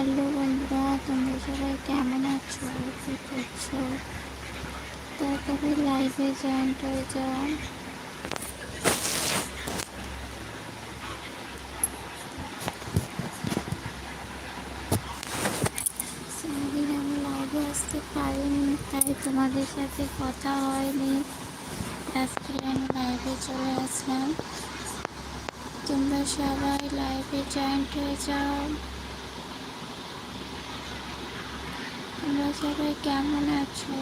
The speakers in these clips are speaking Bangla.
হ্যালো বন্ধুরা, তোমরা সবাই কেমন আছো? কী করছ? তাড়াতাড়ি লাইভে জয়েন্ট হয়ে যাও। সারাদিন আমি লাইভে আসতে পারিনি, তাই তোমাদের সাথে কথা হয়নি। আজকে আমি লাইভে চলে আসলাম। তোমরা সবাই লাইভে জয়েন্ট হয়ে যাও। তোমরা সবাই কেমন আছো?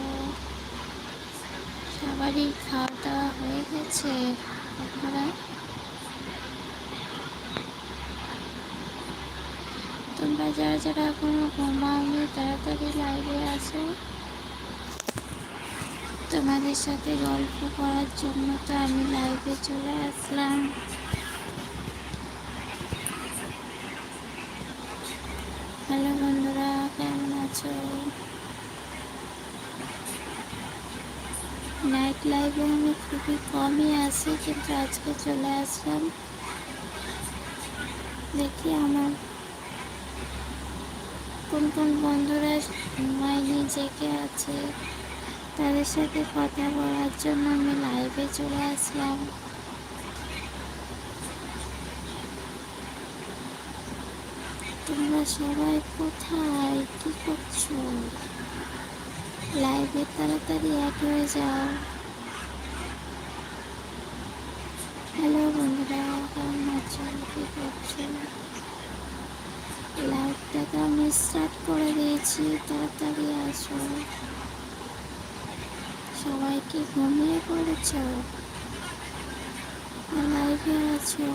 সবারই খাওয়া দাওয়া হয়ে গেছে আপনারা? তোমরা যারা যারা এখনও ঘুমাওনি, তাড়াতাড়ি লাইভে আসো। তোমাদের সাথে গল্প করার জন্য তো আমি লাইভে চলে আসলাম হ্যালো বন্ধুরা কেমন আছো নাইট লাইভে আমি খুবই কমই আসি কিন্তু আজকে চলে আসলাম। দেখি আমার কোন কোন বন্ধুরা ঘুমায়নি জেগে আছে, তাদের সাথে কথা বলার জন্য আমি লাইভে চলে আসলাম। তোমরা সবাই কোথায়? কি করছ? লাইভে তাড়াতাড়ি অ্যাড হয়ে যাও। হ্যালো বন্ধুরা, কেমন আছো? কি করছ? লাইভটা তো আমি স্টার্ট করে দিয়েছি, তাড়াতাড়ি আসো। সবাই কি ঘুমিয়ে পড়েছ? লাইভে আছো?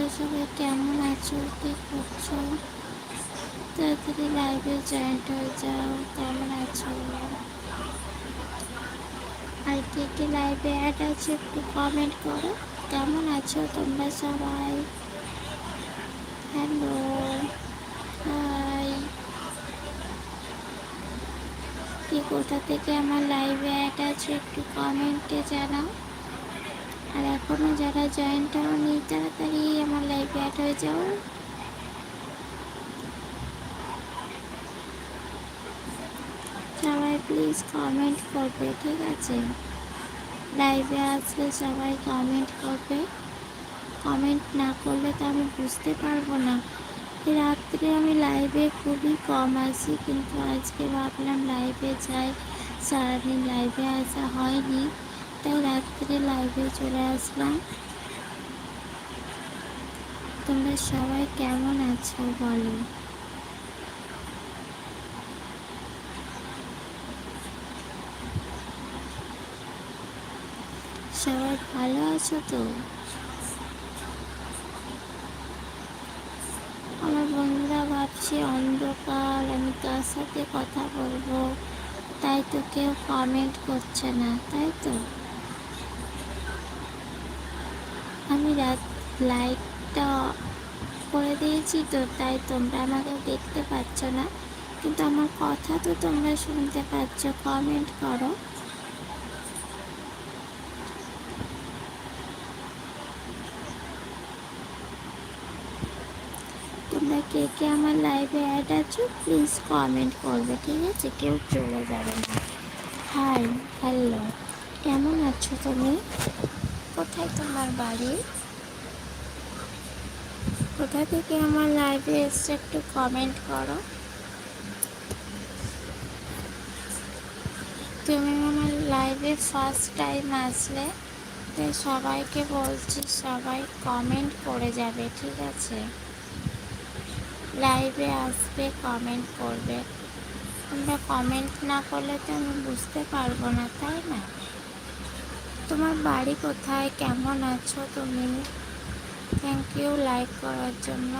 তোমরা সবাই কেমন আছো কি করছ? তাড়াতাড়ি লাইভে জয়েন্ট হয়ে যাও, কেমন আছো আর কে কে লাইভে অ্যাড আছে একটু কমেন্ট করো, কেমন আছো তোমরা সবাই? হ্যালো হাই কি কোথা থেকে আমার লাইভে অ্যাড আছে একটু কমেন্টে জানাও। আর এখনও যারা জয়েন্ট হওনি তাড়াতাড়ি আমার লাইফে অ্যাড হয়ে যাও। সবাই প্লিজ কমেন্ট করবে, ঠিক আছে? লাইভে আসলে সবাই কমেন্ট করবে। কমেন্ট না করলে তো আমি বুঝতে পারব না। রাত্রে আমি লাইভে খুবই কম আসি কিন্তু আজকে ভাবলাম লাইভে যাই। সারাদিন লাইভে আসা হয়নি। তাই রাত্রে লাইভে চলে আসলাম। তোমরা সবাই কেমন আছো বলো? সবাই ভালো আছো তো? আমার বন্ধুরা ভাবছে অন্ধকার, আমি কার সাথে কথা বলব? তাই তো কেউ কমেন্ট করছে না, তাই তো? আমি রাত লাইটটা করে দিয়েছি তো, তাই তোমরা আমাকে দেখতে পাচ্ছ না। কিন্তু আমার কথা তো তোমরা শুনতে পাচ্ছ কমেন্ট করো। তোমরা কে কে আমার লাইভে অ্যাড আছো প্লিজ কমেন্ট করবে, ঠিক আছে? কেউ চলে যাবে না। হাই হ্যালো কেমন আছো তুমি? কোথায় তোমার বাড়ি? কোথা থেকে আমার লাইভে এসছে একটু কমেন্ট করো। তুমি আমার লাইভে ফার্স্ট টাইম আসলে, তাই সবাইকে বলছি সবাই কমেন্ট করে যাবে, ঠিক আছে? লাইভে আসবে কমেন্ট করবে। তোমরা কমেন্ট না করলে তো আমি বুঝতে পারব না, তাই না? তোমার বাড়ি কোথায়? কেমন আছো তুমি? থ্যাংক ইউ লাইক করার জন্য।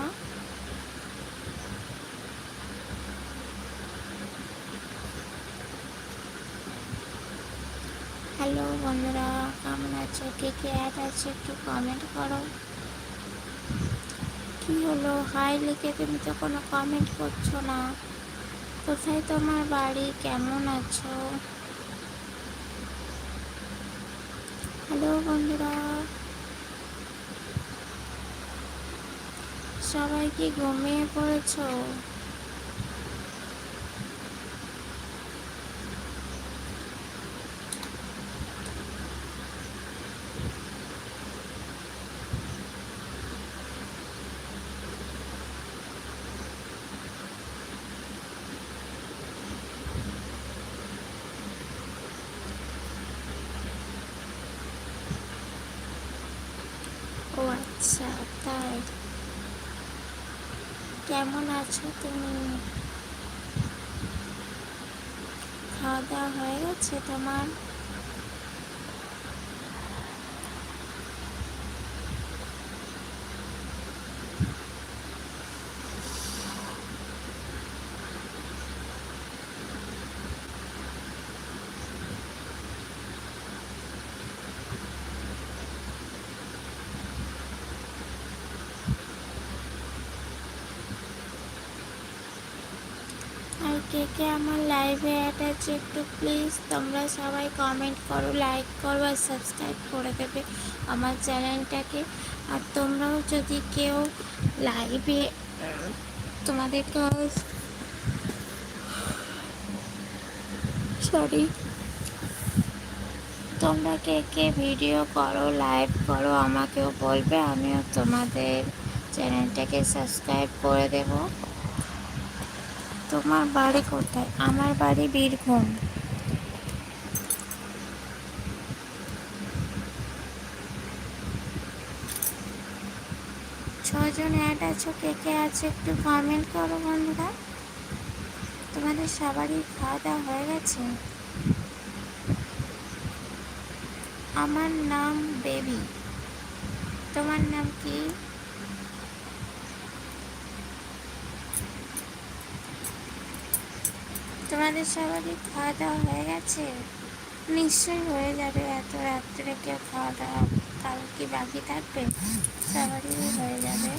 হ্যালো বন্ধুরা, কেমন আছো? কে কে অ্যাড আছে একটু কমেন্ট করো। কি হলো? হাই লিখে তুমি তো কোনো কমেন্ট করছ না। কোথায় তোমার বাড়ি? কেমন আছো? হ্যালো বন্ধুরা। সবাই কি ঘুমিয়ে পড়েছো? আচ্ছা তাই। কেমন আছো তুমি? খাওয়া দাওয়া হয়ে গেছে তোমার আর কে আমার লাইভে অ্যাড আছে একটু প্লিজ তোমরা সবাই কমেন্ট করো লাইক করো আর সাবস্ক্রাইব করে দেবে আমার চ্যানেলটাকে আর তোমরাও যদি কেউ লাইভে তোমাদের সরি তোমরা কে কে ভিডিও করো লাইভ করো, আমাকেও বলবে, আমিও তোমাদের চ্যানেলটাকে সাবস্ক্রাইব করে দেবো। তোমার বাড়ি কোথায়? আমার বাড়ি বীরভূম। ছজন অ্যাড আছো? কে কে আছে একটু কমেন্ট করো বন্ধুরা। তোমাদের সবারই খাওয়া দাওয়া হয়ে গেছে? আমার নাম বেবি। তোমার নাম কি? তোমাদের সবারই খাওয়া দাওয়া হয়ে গেছে? নিশ্চয়ই হয়ে যাবে, এত রাত্রে কেউ খাওয়া দাওয়া কাল কি বাকি থাকবে? সবারই হয়ে যাবে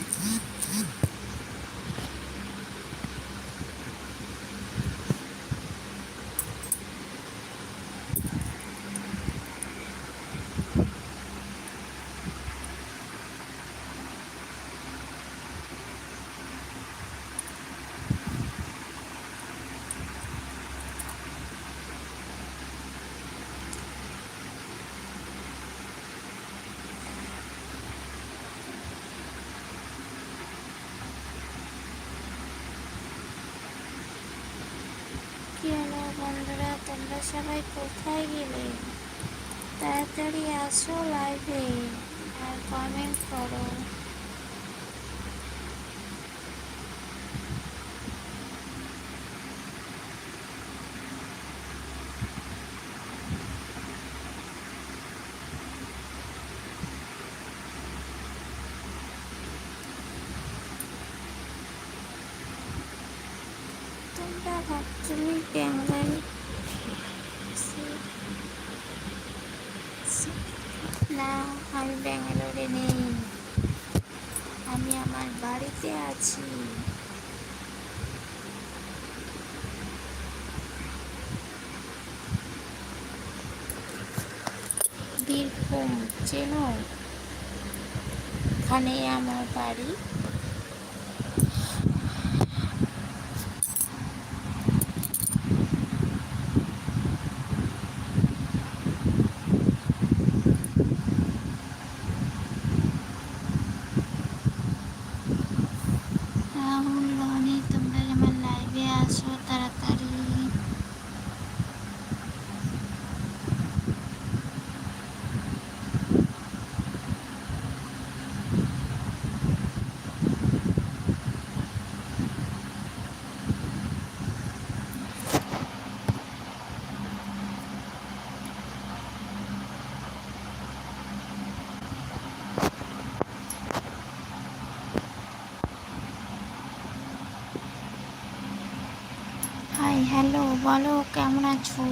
কি হলো বন্ধুরা তোমরা সবাই কোথায় গেলে? তাড়াতাড়ি আসো লাইভে আর কমেন্ট করো। তোমরা ভাবছুলি ব্যাঙ্গালি না আমি ব্যাঙ্গালোরে নেই আমি আমার বাড়িতে আছি। বীরভূম, চেনো? ওখানে আমার বাড়ি। হ্যালো, বলো কেমন আছো?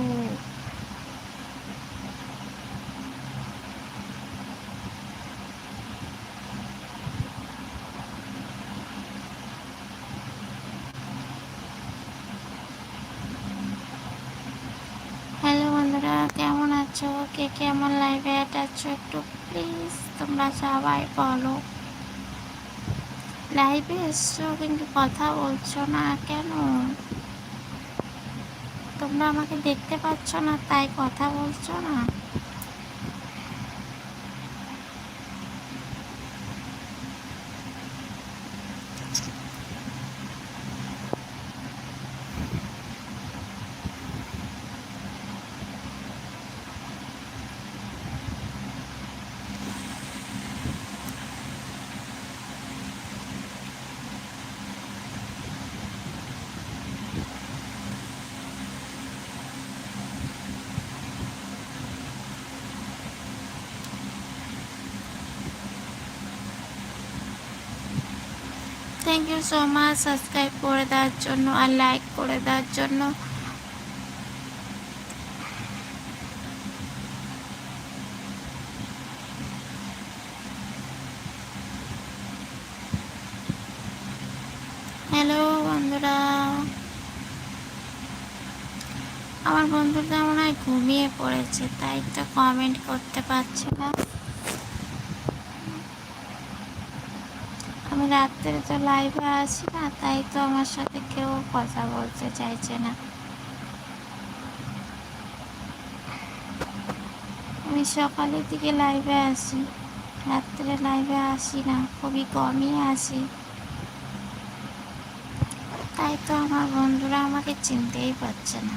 হ্যালো বন্ধুরা, কেমন আছো? কে কেমন লাইভে আছো একটু প্লিজ তোমরা সবাই বলো। লাইভে এসছো কিন্তু কথা বলছো না কেন? তোমরা আমাকে দেখতে পাচ্ছ না তাই কথা বলছো না। Thank you so much subscribe করে দেওয়ার জন্য আর লাইক করে দেওয়ার জন্য। হ্যালো বন্ধুরা। আমার বন্ধুটা মনে হয় ঘুমিয়ে পড়েছে, তাই তো কমেন্ট করতে পারছে না। রাত্রে তো লাইভে আসি না, তাই তো আমার সাথে কেউ কথা বলতে চাইছে না। আমি সকালের দিকে লাইভে আসি রাত্রে লাইভে আসি না, খুবই কমই আসি। তাই তো আমার বন্ধুরা আমাকে চিনতেই পারছে না।